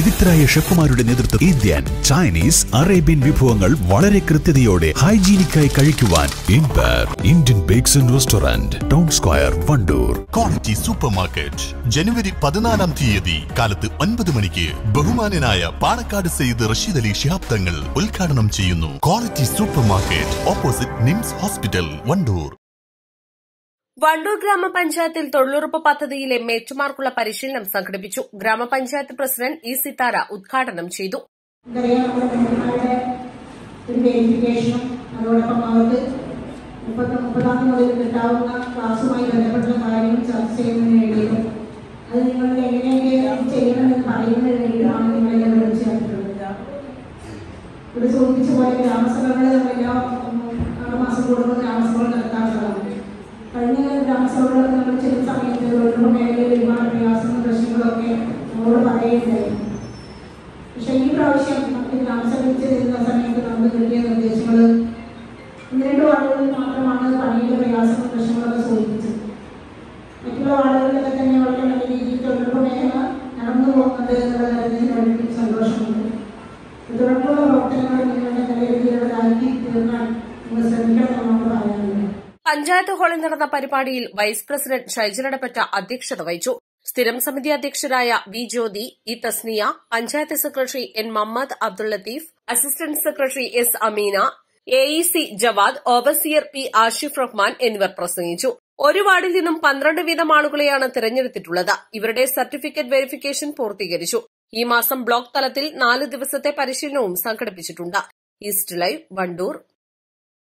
വിദഗ്ധരായ ഷെഫുമാരുടെ നേതൃത്വം Indian Chinese Arabian വിഭവങ്ങൾ വളരെ കൃത്യതയോടെ ഹൈജീനിക്കായി കഴിക്കുവാൻ Indian bakes and restaurant town square Wandoor. Quality super market ജനുവരി പതിനാലാം തീയതി കാലത്ത് ഒൻപത് മണിക്ക് ബഹുമാനനായ പാണക്കാട് സെയ്ദ് റഷീദ് അലി ശിഹാബ് തങ്ങൾ ഉദ്ഘാടനം ചെയ്യുന്നു. Quality super market opposite NIMS hospital Wandoor. Wandoor ഗ്രാമപഞ്ചായത്തിൽ തൊഴിലുറപ്പ് പദ്ധതിയിലെ മേറ്റുമാർക്കുള്ള പരിശീലനം സംഘടിപ്പിച്ചു. ഗ്രാമപഞ്ചായത്ത് പ്രസിഡന്റ് ഇ സിത്താര ഉദ്ഘാടനം ചെയ്തു. അതോടൊപ്പം അവർക്ക് മുതൽ കാര്യങ്ങൾ ചർച്ച ചെയ്യണമെന്ന് ഇവിടെ സൂചിപ്പിച്ച പോലെ ഗ്രാമസഭകൾ നമ്മളെല്ലാം കഴിഞ്ഞ നമ്മൾ ചെയ്യുന്ന സമയത്ത് തൊഴിലുറപ്പ് മേഖലയിൽ ഒരുപാട് പ്രയാസങ്ങളും പ്രശ്നങ്ങളൊക്കെ നമ്മളോട് പറയുന്നുണ്ടായി പക്ഷെ ഈ പ്രാവശ്യം നമുക്ക് ഗ്രാമസഭയിൽ ചെല്ലുന്ന പഞ്ചായത്ത് ഹാളിൽ നടന്ന പരിപാടിയിൽ വൈസ് പ്രസിഡന്റ് ഷൈജലടപ്പറ്റ അധ്യക്ഷത വഹിച്ചു. സ്ഥിരം സമിതി അധ്യക്ഷരായ V Jyothi E Thasniya panchayat secretary N Muhammad Abdul Latheef assistant secretary S Ameena A E C Jawad overseer P Ashif Rahman എന്നിവർ പ്രസംഗിച്ചു. ഒരു വാർഡിൽ നിന്നും പന്ത്രണ്ട് വീതം ആളുകളെയാണ് തിരഞ്ഞെടുത്തിട്ടുള്ളത്. ഇവരുടെ സർട്ടിഫിക്കറ്റ് വെരിഫിക്കേഷൻ പൂർത്തീകരിച്ചു. ഈ മാസം ബ്ലോക്ക് തലത്തിൽ നാല് ദിവസത്തെ പരിശീലനവും സംഘടിപ്പിച്ചിട്ടുണ്ട്. East live Wandoor.